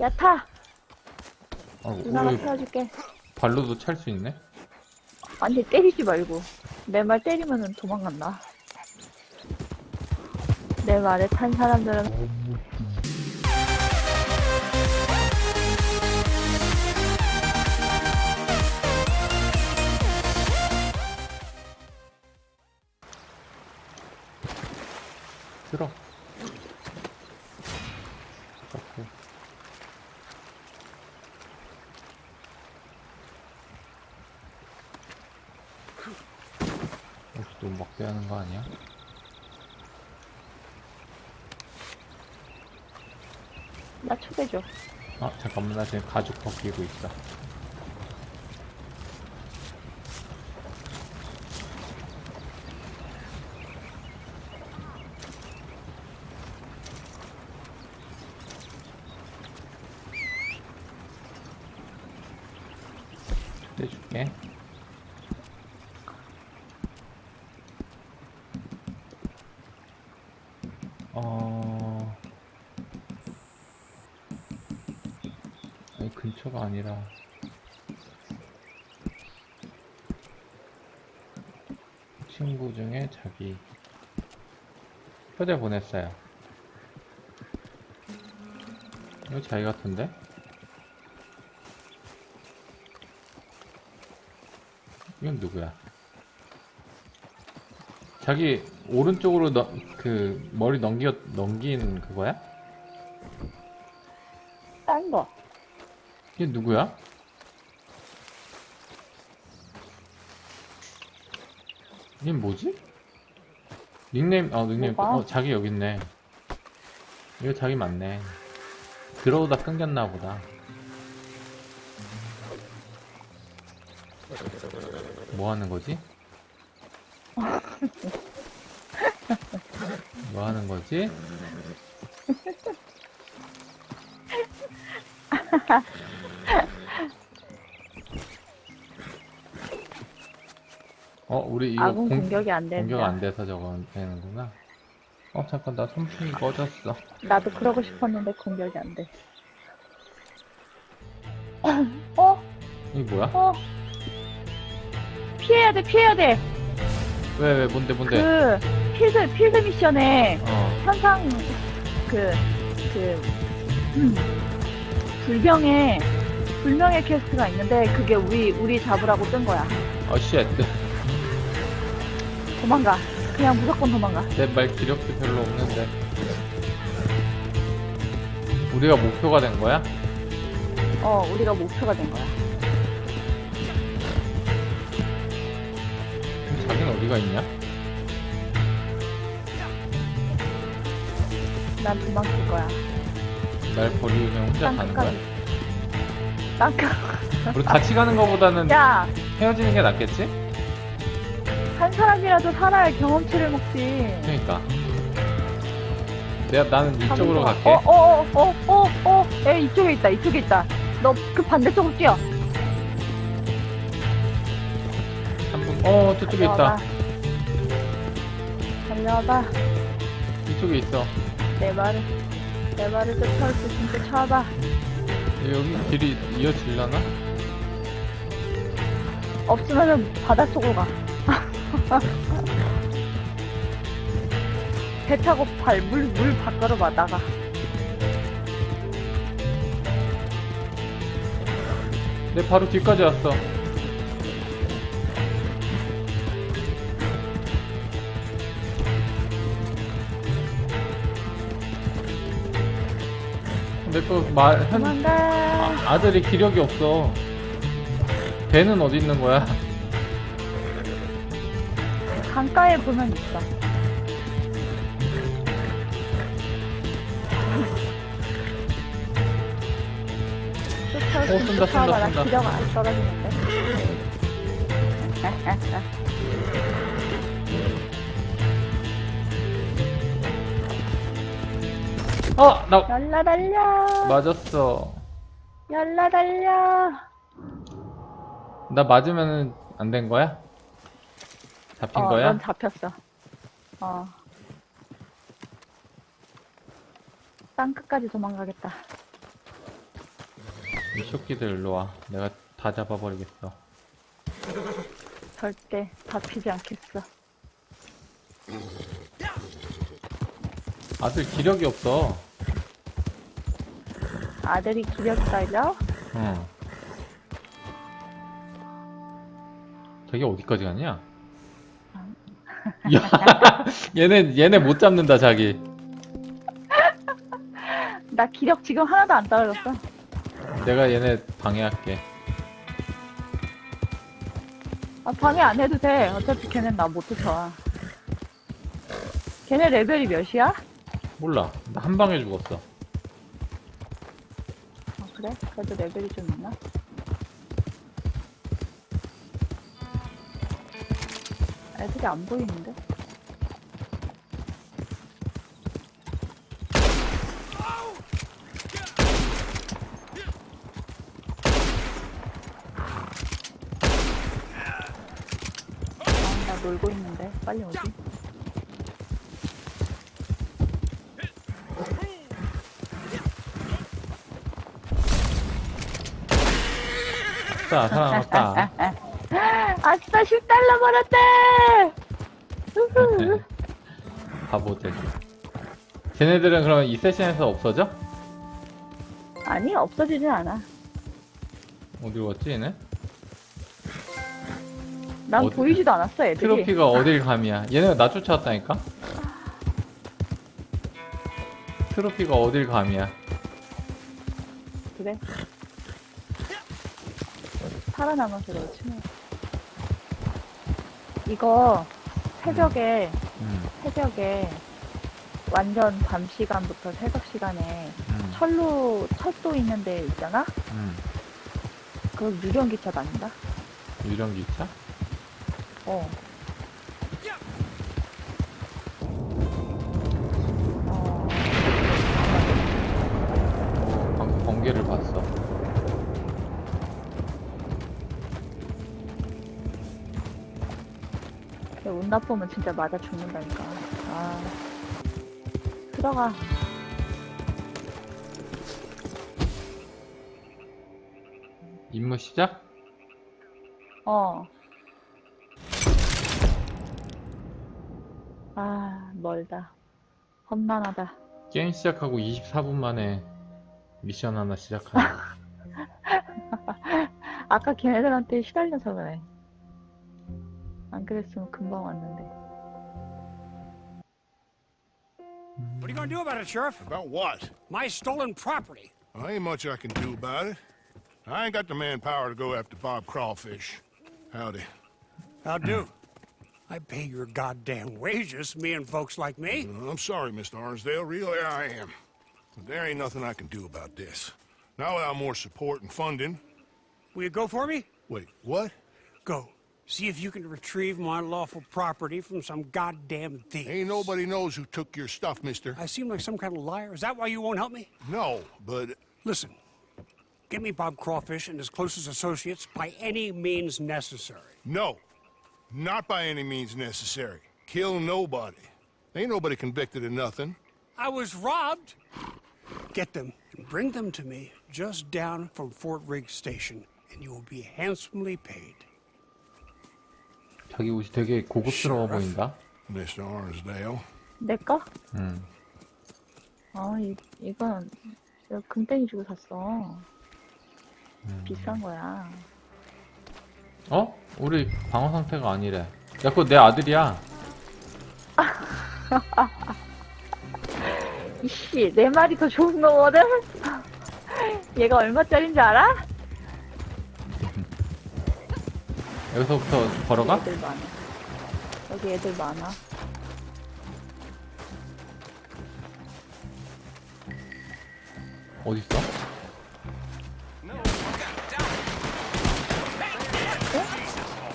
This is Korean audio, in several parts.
야, 타! 아, 누나가 우리 태워줄게. 발로도 찰 수 있네? 아니, 때리지 말고. 내 말 때리면은 도망간다. 내 말에 탄 사람들은 나 초대줘. 아 잠깐만 나 지금 가죽 벗기고 있어. 떼줄게. 어. 아니 근처가 아니라 친구 중에 자기 표대 보냈어요. 이거 자기 같은데? 이건 누구야? 자기 오른쪽으로 너, 그 머리 넘겨 넘긴 그거야? 딴 거. 이게 누구야? 이게 뭐지? 닉네임, 어, 닉네임, 뭐가? 어, 자기 여기 있네. 이거 자기 맞네. 들어오다 끊겼나 보다. 뭐 하는 거지? 뭐 하는 거지? 어, 우리 이거 아군 공, 공격이 안 된다. 공격 안 돼서 저거 되는구나. 어, 잠깐, 나 선풍기 꺼졌어. 나도 그러고 싶었는데 공격이 안 돼. 어? 이게 뭐야? 어? 피해야 돼, 피해야 돼. 왜, 왜, 뭔데, 뭔데? 그 필드 필드 미션에 어, 현상 그그 음, 불병의 불명의 퀘스트가 있는데 그게 우리 우리 잡으라고 뜬 거야. 어, 쉣. 도망가. 그냥 무조건 도망가. 내 말 기력도 별로 없는데. 우리가 목표가 된 거야? 어, 우리가 목표가 된 거야. 그럼 자기는 어디가 있냐? 난 도망칠 거야. 날 버리고 그냥 혼자 가는 거야? 땅가. 우리 같이 가는 거보다는 야, 헤어지는 게 낫겠지? 한 사람이라도 살아야 경험치를 먹지. 그러니까. 내가, 나는 이쪽으로 갈게. 어, 어, 어, 어, 어, 어. 야, 이쪽에 있다, 이쪽에 있다. 너 그 반대쪽으로 뛰어. 한 분, 어, 저쪽에 있다. 달려와봐. 이쪽에 있어. 내 말을, 내 말을 쫓아올 수 있으면 쫓아와봐. 여기 길이 이어지려나? 없으면은 바닷속으로 가. 배 타고 발, 물, 물 밖으로 봐, 나가. 내 바로 뒤까지 왔어. 내거 말, 한, 도망가. 아, 아들이 기력이 없어. 배는 어디 있는 거야? 강가에 보면 있어. 어, 있으면 쏜다. 나 쏜다, 기력 안 떨어지는데. 어! 나 열라 달려. 맞았어. 열라 달려. 나 맞으면 안 된 거야? 잡힌 어, 거야? 넌 잡혔어. 어. 땅 끝까지 도망가겠다. 이 쇼끼들 일로 와. 내가 다 잡아버리겠어. 절대 잡히지 않겠어. 아들 기력이 없어. 아들이 기력 달려? 응. 저기 어디까지 갔냐? 야, 얘네 얘네 못 잡는다 자기. 나 기력 지금 하나도 안 떨어졌어. 내가 얘네 방해할게. 아, 방해 안 해도 돼. 어차피 걔는 나 못 쫓아와. 걔네 레벨이 몇이야? 몰라. 나한 방에 죽었어. 아, 그래? 그래도 레벨이 좀 있나? 애들이 안 보이는데? 아, 나 놀고 있는데. 빨리 오지. 자, 살아남았다. 아싸, 10달러 벌었대! 바보들. 쟤네들은 그러면 이 세션에서 없어져? 아니, 없어지진 않아. 어디 갔지 얘네? 난 어디- 보이지도 않았어, 애들이. 트로피가 어딜 감이야. 얘네가 나 쫓아왔다니까? 트로피가 어딜 감이야. 그래? 살아남아서 그렇지 뭐. 이거 새벽에 음, 새벽에 완전 밤 시간부터 새벽 시간에 음, 철로 철도 있는 데 있잖아? 음. 그거 유령 기차 다닌다? 유령 기차? 어. 어. 어, 방금 번개를 봤어. 운 나쁘면 진짜 맞아 죽는다니까. 아. 들어가. 임무 시작? 어. 아, 멀다. 험난하다. 게임 시작하고 24분 만에 미션 하나 시작하네. 아까 걔네들한테 시달려서 그래. 안 그랬으면 금방 왔는데. What are you gonna do about it, Sheriff? About what? My stolen property. Well, ain't much I can do about it. I ain't got the manpower to go after Bob Crawfish. Howdy. How do? I pay your goddamn wages, me and folks like me. Uh, I'm sorry, Mr. Arnsdale. Really, I am. But there ain't nothing I can do about this. Not without more support and funding. Will you go for me? Wait, what? Go. See if you can retrieve my lawful property from some goddamn thief. Ain't nobody knows who took your stuff, mister. I seem like some kind of liar. Is that why you won't help me? No, but Listen, get me Bob Crawfish and his closest associates by any means necessary. no. Not by any means necessary. Kill nobody. Ain't nobody convicted of nothing. I was robbed. Get them and bring them to me just down from Fort Riggs Station, and you will be handsomely paid. 자기 옷이 되게 고급스러워. 보인다. 내 거? 음. 아, 이, 이건 내가 금땡이 주고 샀어. 비싼 거야. 어? 우리 방어 상태가 아니래. 야, 그거 내 아들이야. 이씨, 내 말이 더 좋은 거거든? 얘가 얼마짜린지 알아? 여기서부터 걸어가? 여기 애들 많아. 여기 애들 많아. 어딨어?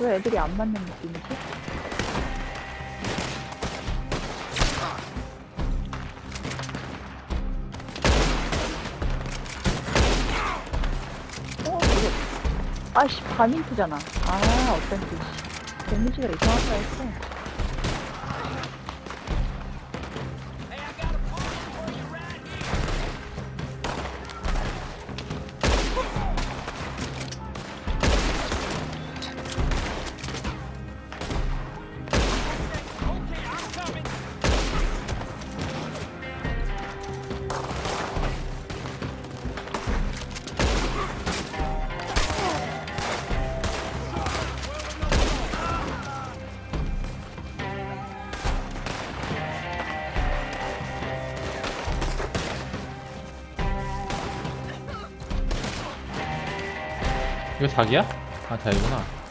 왜 애들이 안 맞는 느낌이지? 아씨, 반인프잖아. 아, 어쩐지. 데미지가 이상하다 했어. 이거 자기야? 아 자기구나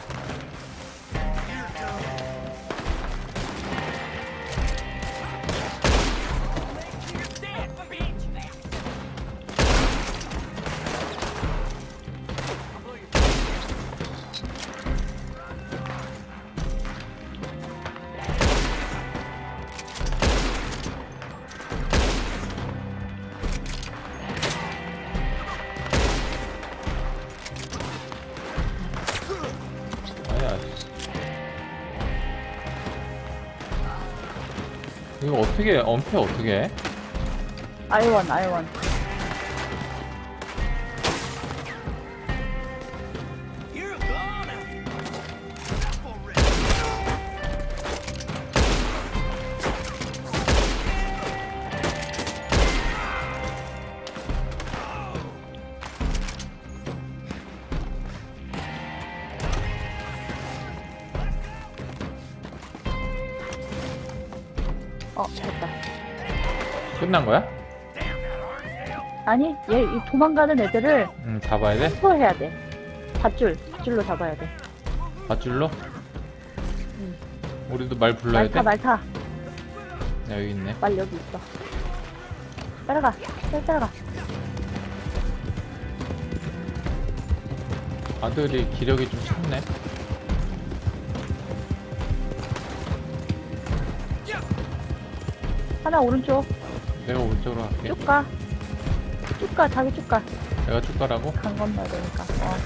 엄폐 어떻게 해? 아이원, 아이원. 끝난 거야? 아니, 얘 이 도망가는 애들을 응 잡아야 돼? 해야 돼. 밧줄, 밧줄로 잡아야 돼. 밧줄로? 우리도 말 불러야 말타, 돼? 말타. 야 여기 있네 말 여기 있어. 따라가, 빨리 따라가. 아들이 기력이 좀 찼네 하나 오른쪽, 내가 오른쪽으로 갈게 쭉 가. 쭉 가, 자기 쭉 가. 내가 쭉 가라고? 강 건너야 되니까. 어.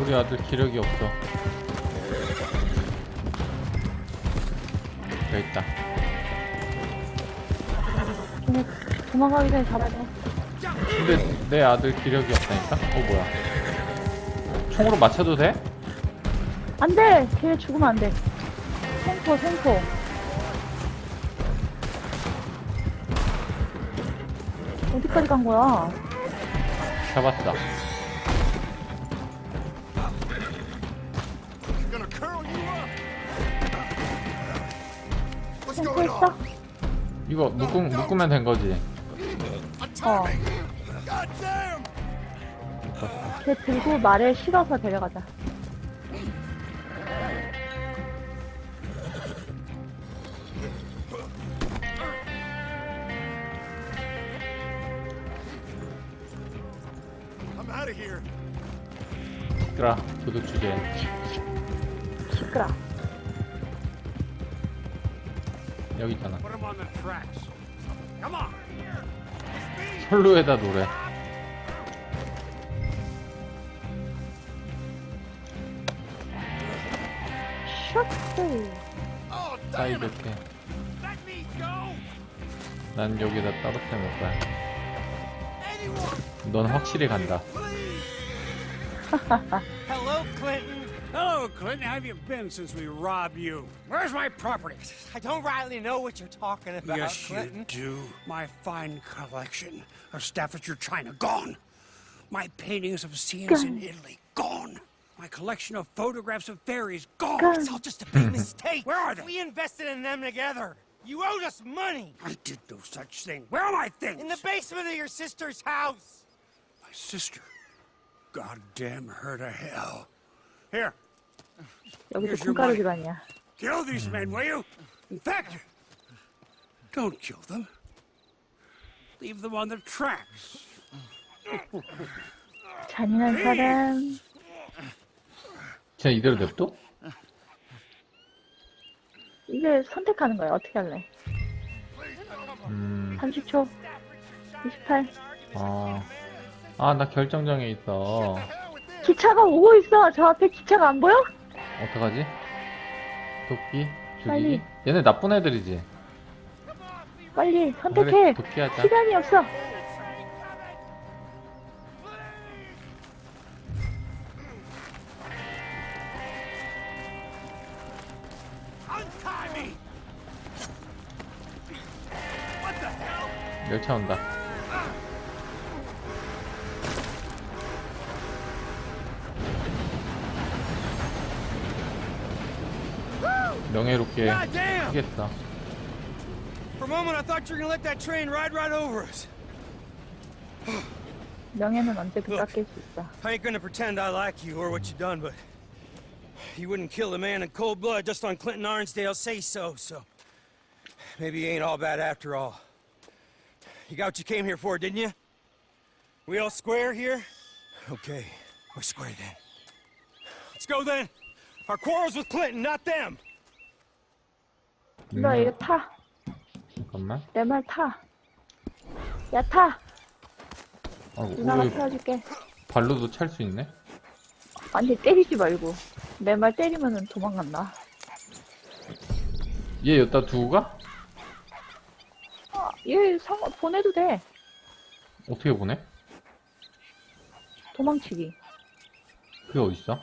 우리 아들 기력이 없어 여기 있다 도망가기 전에 잡아야 돼. 근데 내 아들 기력이 없다니까? 어 뭐야 총으로 맞춰도 돼? 안 돼! 걔 죽으면 안 돼. 생포, 생포. 어디까지 간 거야? 잡았어 Gonna curl you up. What's 생포 going 했어? on? 이거 묶으, 묶으면 된 거지 어. 걔 들고 말에 실어서 데려가자. I'm out of here. 얘들아 도둑 주제 시끄러. 여기 있잖아 Put him on the tracks. Come on. 선루에다 노래 셔츠. Oh, 사이드 damn it! 때 Let me go. 난 여기다 떨어뜨려 놓을 거야 Anyone, 넌 확실히 간다 Hello, Clinton. Hello, Clinton. How have you been since we robbed you? Where's my property? I don't rightly know what you're talking about, yes, Clinton. you do. My fine collection of Staffordshire china gone. My paintings of scenes in Italy gone. My collection of photographs of fairies gone. Gone. It's all just a big mistake. Where are they? We invested in them together. You owed us money I did no such thing. Where are my things? in the basement of your sister's house. My sister. Goddamn her to hell. Here, 여기도 Here's your 콩가루 money. 집안이야. kill these men, will you? In fact, don't kill them. Leave them on the tracks. 잔인한 사람. 쟤 이대로 냅둬? 이제 선택하는 거야. 어떻게 할래? 음... 30초. 28. 아... 아, 나 결정장애 있어. 기차가 오고 있어. 저 앞에 기차가 안 보여? 어떡하지? 도끼? 죽이기? 빨리. 얘네 나쁜 애들이지? 빨리 선택해. 도끼 하자. 시간이 없어. 열차 온다. 명예롭게 God damn! 하겠어. For a moment, I thought you were gonna let that train ride right over us. 명예는 언제든 깎일 수 있어. I ain't gonna pretend I like you or what you done, but you wouldn't kill a man in cold blood just on Clinton Arnsdale's say so, so maybe you ain't all bad after all. You got what you came here for, didn't you? We all square here? Okay, we're square then. Let's go then. Our quarrel's with Clinton, not them. 너 이거 타. 잠깐만. 내 말 타. 야 타. 어, 누나가 오, 태워줄게. 발로도 찰 수 있네. 아니 때리지 말고. 내 말 때리면은 도망간다. 얘 여기다 두고 가? 아, 얘 상어 보내도 돼. 어떻게 보내? 도망치기. 그게 어딨어?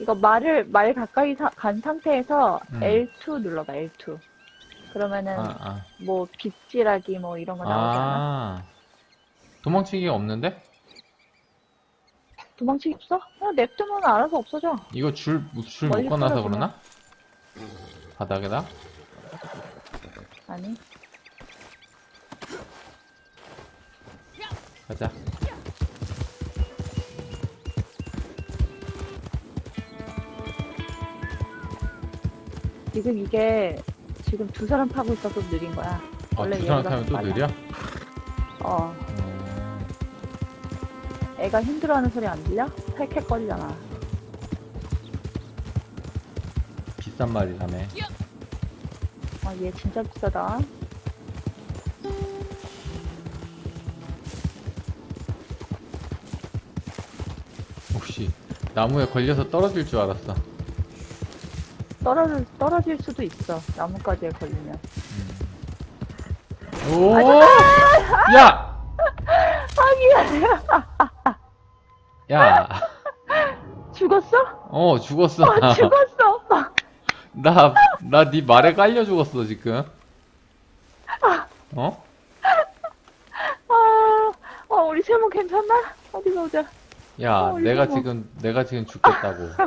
이거 말을 말 가까이 사- 간 상태에서 음. L2 눌러봐 L2. 그러면은 아, 아. 뭐 빗질하기 뭐 이런 거 나오지 않아? 아. 도망치기가 없는데? 도망치기 없어? 그냥 냅두면 알아서 없어져. 이거 줄, 줄 멀리 묶어놔서 끌어보내. 그러나? 바닥에다? 아니. 가자. 지금 이게 지금 두 사람 타고 있어서 느린 거야. 아, 원래 두 사람 얘보다 타면 또 빨라. 느려? 어. 음, 애가 힘들어하는 소리 안 들려? 헥헥거리잖아. 비싼 말이라며. 아, 얘 진짜 비싸다. 혹시 나무에 걸려서 떨어질 줄 알았어. 떨어질, 떨어질 수도 있어. 나뭇가지에 걸리면. 오! 야! 아니야! 야! 죽었어? 어, 죽었어. 아, 죽었어! 나, 나 네 말에 깔려 죽었어, 지금. 어? 아, 어, 우리 세모 괜찮나? 어디 보자. 야, 어, 내가 이거 뭐. 지금, 내가 지금 죽겠다고.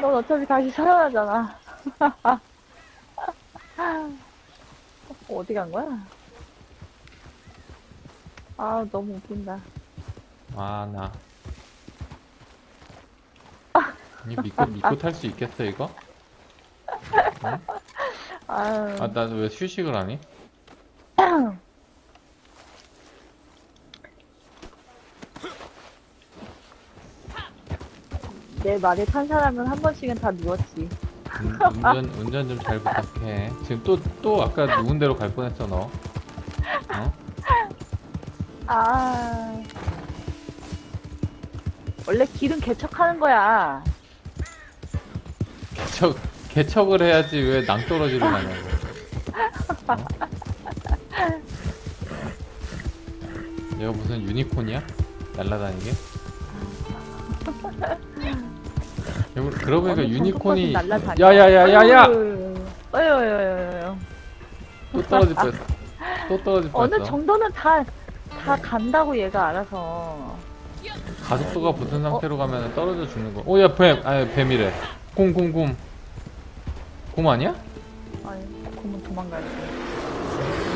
넌 어차피 다시 살아나잖아. 어디 간 거야? 아, 너무 웃긴다. 아, 나. 이 믿고, 믿고 탈 수 있겠어, 이거? 아유. 아, 나왜 휴식을 하니? 내 말에 탄 사람은 한 번씩은 다 누웠지. 운- 운전, 운전 좀 잘 부탁해. 지금 또, 또 아까 누군 대로 갈 뻔했어, 너. 어? 아. 원래 길은 개척하는 거야. 개척, 개척을 해야지 왜 낭떠러지로 가냐고. 어? 얘가 무슨 유니콘이야? 날라다니게? 여러분, 그러고 보니까 어느 유니콘이 정도까지 날라다녀. 야야야야야 어여여여여. 또 떨어질 뻔했어 또 떨어질 어느 뻔했어 정도는 다, 다 간다고 얘가 알아서. 가속도가 붙은 상태로 가면 떨어져 죽는 거 오야 뱀! 아니 뱀이래 곰곰곰 곰 아니야? 아니, 그러면 도망가야지.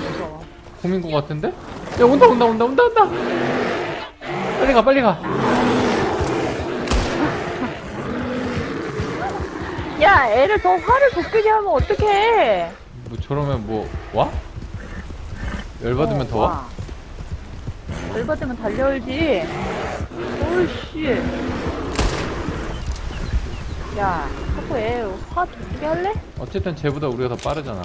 무서워. 곰인 거 같은데? 야 온다 온다 온다 온다 온다 빨리 가 빨리 가 야, 애를 더 화를 돋게 하면 어떡해. 뭐 저러면 뭐 와? 열받으면 더 와? 열받으면 달려올지. 오이씨. 야, 자꾸 애화 돋게 할래? 어쨌든 쟤보다 우리가 더 빠르잖아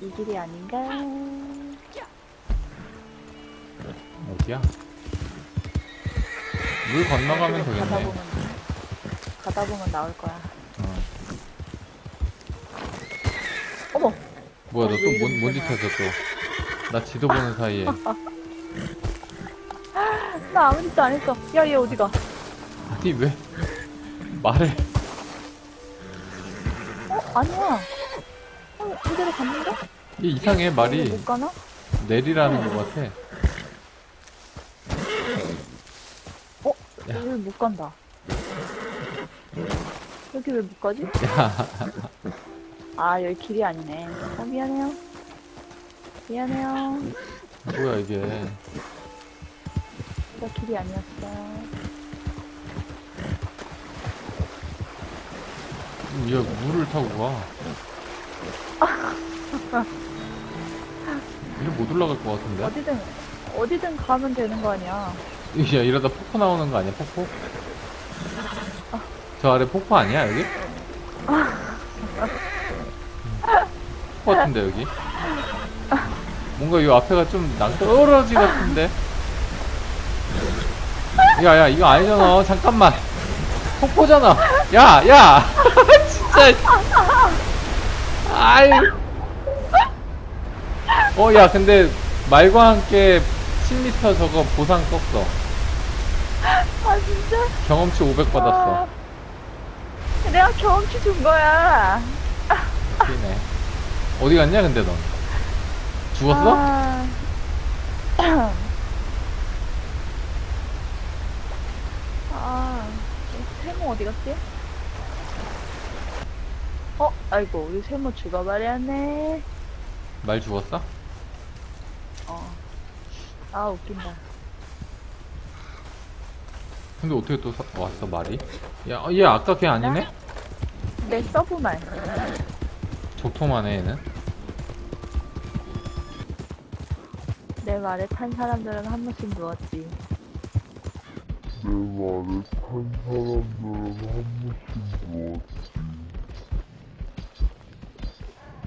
이 길이 아닌가? 어디야? 물 건너가면 가다 되겠네 보면, 가다 보면 나올 거야. 어. 어머! 뭐야 너 어, 또 뭔, 뭔짓또나 지도 보는 사이에 나 아무 짓도 안 했어. 야, 얘 어디가? 아니 왜 말해? 어, 아니야. 어, 이대로 갔는데? 이 이상해 말이 못 가나? 내리라는 것 같아. 어, 여기 못 간다. 여기 왜 못 가지? 야. 아, 여기 길이 아니네. 어, 미안해요. 미안해요. 뭐야 이게? 진짜 길이 아니었어. 얘 물을 타고 가 이리 못 올라갈 것 같은데 어디든, 어디든 가면 되는 거 아니야. 야 이러다 폭포 나오는 거 아니야 폭포? 저 아래 폭포 아니야 여기? 폭포 같은데 여기? 뭔가 이 앞에가 좀 낭떠러지 같은데? 야야 이거 아니잖아. 잠깐만. 폭포잖아. 야야. 진짜. 아이. 어야 근데 말과 함께 10m 저거 보상 떴어. 아, 진짜? 경험치 500 받았어. 아, 내가 경험치 준 거야. 웃기네. 어디 갔냐 근데 넌? 죽었어? 아... 아, 갔지? 어, 아이고, 우리 세모 죽어버렸네. 말 죽었어? 어. 아, 웃긴다. 근데 어떻게 또 사- 왔어 말이? 야, 얘 아까 걔 아니네? 내 서브말. 도톰하네 얘는 내 말에 탄 사람들은 한 번씩 누웠지. 내 말을 탄 사람들은 한 번씩 누웠지.